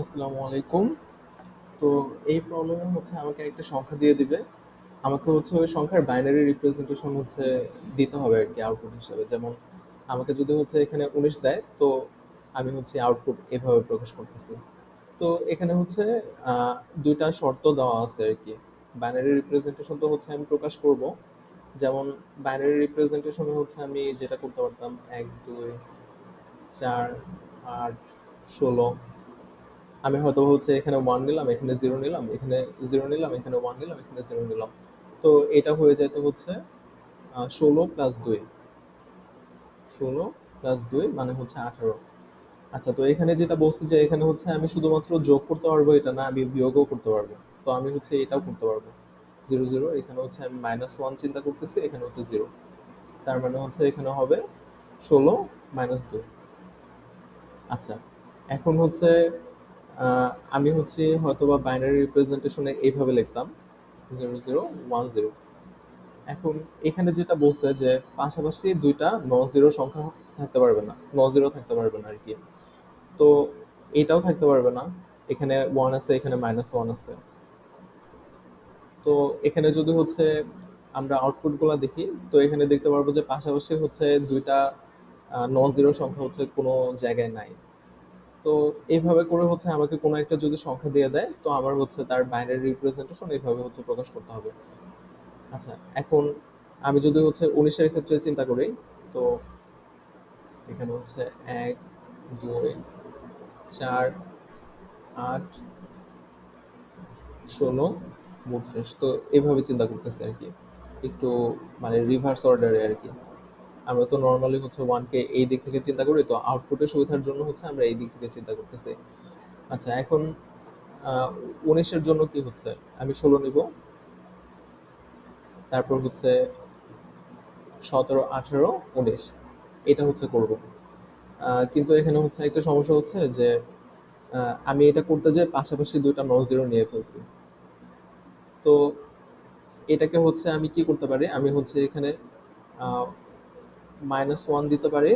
আসসালামু আলাইকুম। তো এই প্রবলেমে হচ্ছে আমাকে একটা সংখ্যা দিয়ে দিবে। আমাকে হচ্ছে ওই সংখ্যার বাইনারি রিপ্রেজেন্টেশন হচ্ছে দিতে হবে আর কি আউটপুট হিসাবে। যেমন আমাকে যদি হচ্ছে এখানে উনিশ দেয়, তো আমি হচ্ছে আউটপুট এভাবে প্রকাশ করতেছি। তো এখানে হচ্ছে দুইটা শর্ত দেওয়া আছে আর কি বাইনারি রিপ্রেজেন্টেশন তো হচ্ছে আমি প্রকাশ করব। যেমন বাইনারি রিপ্রেজেন্টেশনে হচ্ছে আমি যেটা করতে পারতাম, এক, দুই, চার, আট, ষোলো আমি হয়তো হচ্ছে এখানে ওয়ান নিলাম, এখানে জিরো নিলাম, এখানে জিরো নিলাম, এখানে ওয়ান নিলাম, এখানে জিরো নিলাম। তো এটা হয়ে যেত হচ্ছে ষোলো প্লাস দুই। ষোলো প্লাস দুই মানে হচ্ছে আঠারো। আচ্ছা তো এখানে যেটা বলছি যে এখানে হচ্ছে আমি শুধুমাত্র যোগ করতে পারব এটা না, আমি বিয়োগও করতে পারব। তো আমি হচ্ছে এটাও করতে পারব। জিরো জিরো এখানে হচ্ছে আমি মাইনাস ওয়ান চিন্তা করতেছি, এখানে হচ্ছে জিরো তার মানে হচ্ছে এখানে হবে ষোলো মাইনাস দুই। আচ্ছা এখন হচ্ছে আমি হচ্ছে হয়তোবা বাইনারি রিপ্রেজেন্টেশনে এইভাবে লিখতাম জিরো জিরো ওয়ান জিরো এখন এখানে যেটা বলছে যে পাশাপাশি দুইটা ন জিরো সংখ্যা থাকতে পারবে না ন জিরো থাকতে পারবে না আর কি তো এটাও থাকতে পারবে না, এখানে ওয়ান আছে, এখানে মাইনাস ওয়ান আছে। তো এখানে যদি হচ্ছে আমরা আউটপুটগুলো দেখি, তো এখানে দেখতে পারব যে পাশাপাশি হচ্ছে দুইটা ন জিরো সংখ্যা হচ্ছে কোনো জায়গায় নাই। তো এইভাবে করে হচ্ছে আমাকে কোনো একটা যদি সংখ্যা দিয়ে দেয়, তো আমার হচ্ছে তার বাইনারি রিপ্রেজেন্টেশন এইভাবে হচ্ছে প্রকাশ করতে হবে। আচ্ছা এখন আমি যদি হচ্ছে উনিশের ক্ষেত্রে চিন্তা করি, তো এখানে হচ্ছে এক, দুই, চার, আট, ষোলো বত্রিশ তো এভাবে চিন্তা করতেছে আর কি। একটু মানে রিভার্স অর্ডারে আর কি। আমরা তো নর্মালি হচ্ছে ওয়ানকে এই দিক থেকে চিন্তা করি, তো আউটপুটের সুবিধার জন্য হচ্ছে আমরা এই দিক থেকে চিন্তা করতেছি। আচ্ছা এখন উনিশের জন্য কি হচ্ছে? আমি ষোলো নিব। তারপর হচ্ছে সতেরো, আঠেরো, উনিশ। এটা হচ্ছে করব। কিন্তু এখানে হচ্ছে একটা সমস্যা হচ্ছে যে আমি এটা করতে যে পাশাপাশি দুইটা নন জিরো নিয়ে ফেলছি। তো এটাকে হচ্ছে আমি কি করতে পারি? আমি হচ্ছে এখানে মাইনাস ওয়ান দিতে পারি,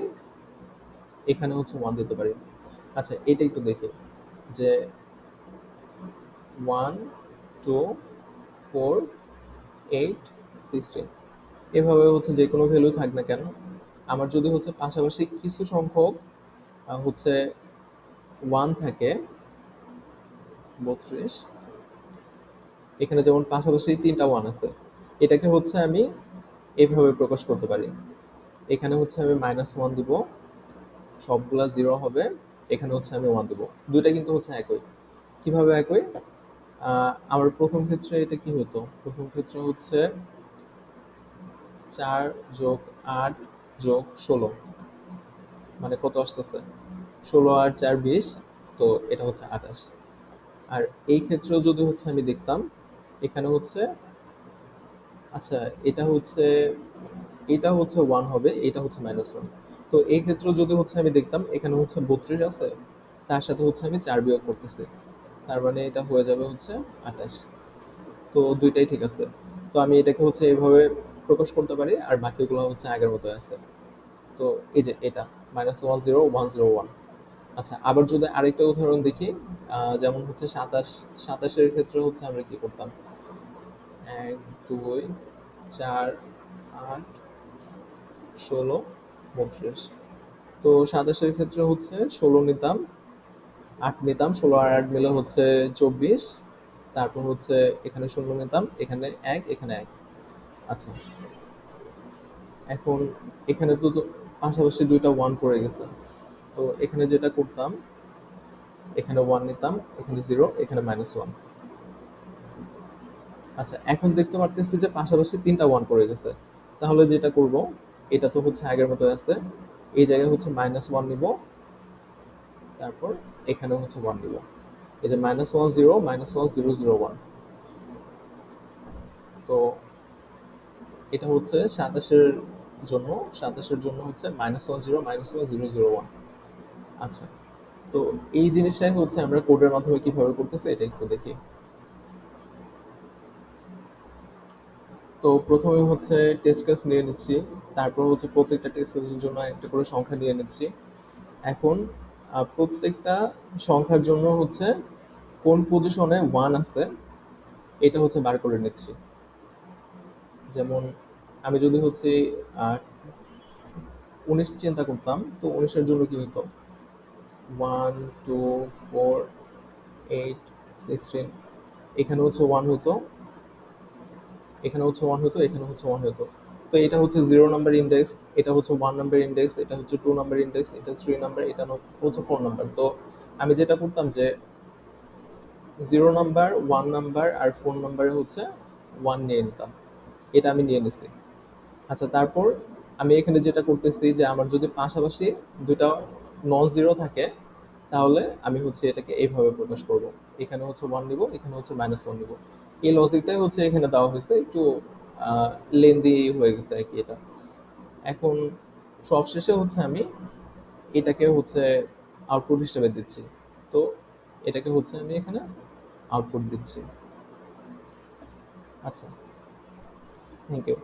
এখানে হচ্ছে ওয়ান দিতে পারি। আচ্ছা এটা একটু দেখি যে one two four eight sixteen এভাবে হচ্ছে যে কোনো ভ্যালু থাক না কেন, আমার যদি হচ্ছে পাশাপাশি কিছু সংখ্যক হচ্ছে ওয়ান থাকে, বত্রিশ, এখানে যেমন পাশাপাশি তিনটা ওয়ান আছে, এটাকে হচ্ছে আমি এইভাবে প্রকাশ করতে পারি। এখানে হচ্ছে আমি মাইনাস ওয়ান দিব। সবগুলা জিরো হবে, এখানে হচ্ছে আমি ওয়ান দিব। দুইটা কিন্তু হচ্ছে একই। কীভাবে একই? আমার প্রথম ক্ষেত্রে এটা কি হতো? প্রথম ক্ষেত্রে হচ্ছে চার যোগ আট যোগ ষোলো। মানে কত আস্তে আস্তে? ষোলো আর চার বিশ, তো এটা হচ্ছে আঠাশ। আর এই ক্ষেত্রেও যদি হচ্ছে আমি দেখতাম, এখানে হচ্ছে আচ্ছা এটা হচ্ছে এটা হচ্ছে ওয়ান হবে, এটা হচ্ছে মাইনাস ওয়ান তো এই ক্ষেত্রে যদি হচ্ছে আমি দেখতাম, এখানে হচ্ছে বত্রিশ আছে, তার সাথে হচ্ছে আমি চার বিয়োগ করতেছি। তার মানে এটা হয়ে যাবে হচ্ছে আঠাশ। তো দুইটাই ঠিক আছে। তো আমি এটাকে হচ্ছে এইভাবে প্রকাশ করতে পারি, আর বাকিগুলো হচ্ছে আগের মতো আছে। তো এই যে এটা minus one zero one zero one আচ্ছা আবার যদি আরেকটা উদাহরণ দেখি যেমন হচ্ছে সাতাশ, সাতাশের ক্ষেত্রে হচ্ছে আমরা কি করতাম? এক, দুই, চার, আট ষোলো বত্রিশ। তো সাতাশের ক্ষেত্রে হচ্ছে ষোলো নিতাম, আট নিতাম, ষোলো আর আট মিলে হচ্ছে চব্বিশ। তারপর হচ্ছে এখানে শূন্য নিতাম, এখানে এক এখানে এক। আচ্ছা। এখন এখানে তো পাশাপাশি দুইটা ওয়ান পড়ে গেছে। তো এখানে যেটা করতাম, এখানে ওয়ান নিতাম, এখানে জিরো এখানে মাইনাস ওয়ান আচ্ছা এখন দেখতে পারতেছি যে পাশাপাশি তিনটা ওয়ান পড়ে গেছে। তাহলে যেটা করব এটা তো হচ্ছে আগের মতো আছে। এই জায়গায় হচ্ছে মাইনাস ওয়ান নিব। তারপর এখানে হচ্ছে ওয়ান নিব। এই যে minus one zero minus one zero zero one তো এটা হচ্ছে সাতাশের জন্য সাতাশের জন্য হচ্ছে minus one zero minus one zero zero one আচ্ছা তো এই জিনিসটাই হচ্ছে আমরা কোডের মাধ্যমে কীভাবে করতেছি, এটা একটু দেখি। তো প্রথমে হচ্ছে টেস্ট কেস নিয়ে নিচ্ছি, তারপর হচ্ছে প্রত্যেকটা টেস্ট কেসের জন্য একটা করে সংখ্যা নিয়ে নিচ্ছি। এখন প্রত্যেকটা সংখ্যার জন্য হচ্ছে কোন পজিশনে ওয়ান আছে, এটা হচ্ছে বার করে নিচ্ছি। যেমন, আমি যদি হচ্ছে উনিশ চিন্তা করতাম, তো উনিশের জন্য কি হতো one two four eight sixteen এখানে হচ্ছে ওয়ান হতো এখানে হচ্ছে ওয়ান হতো, এখানে হচ্ছে ওয়ান হতো। তো এটা হচ্ছে জিরো নাম্বার ইন্ডেক্স এটা হচ্ছে ওয়ান নাম্বার ইন্ডেক্স এটা হচ্ছে টু নাম্বার ইন্ডেক্স এটা থ্রি নাম্বার এটা হচ্ছে ফোর নাম্বার তো আমি যেটা করতাম যে জিরো নাম্বার ওয়ান নাম্বার আর ফোর নাম্বারে হচ্ছে ওয়ান নিয়ে নিতাম। এটা আমি নিয়ে নিছি। আচ্ছা তারপর আমি এখানে যেটা করতেছি যে আমার যদি পাশাপাশি দুটা নন জিরো থাকে, তাহলে আমি হচ্ছে এটাকে এইভাবে প্রকাশ করব। এখানে হচ্ছে ওয়ান নিব, এখানে হচ্ছে মাইনাস ওয়ান নিব। এই লজিকটাই হচ্ছে এখানে দেওয়া হয়েছে, একটু লেন্দি হয়ে গেছে আর কি এটা। এখন সবশেষে হচ্ছে আমি এটাকে হচ্ছে আউটপুট হিসেবে দিচ্ছি। তো এটাকে হচ্ছে আমি এখানে আউটপুট দিচ্ছি। আচ্ছা থ্যাংক ইউ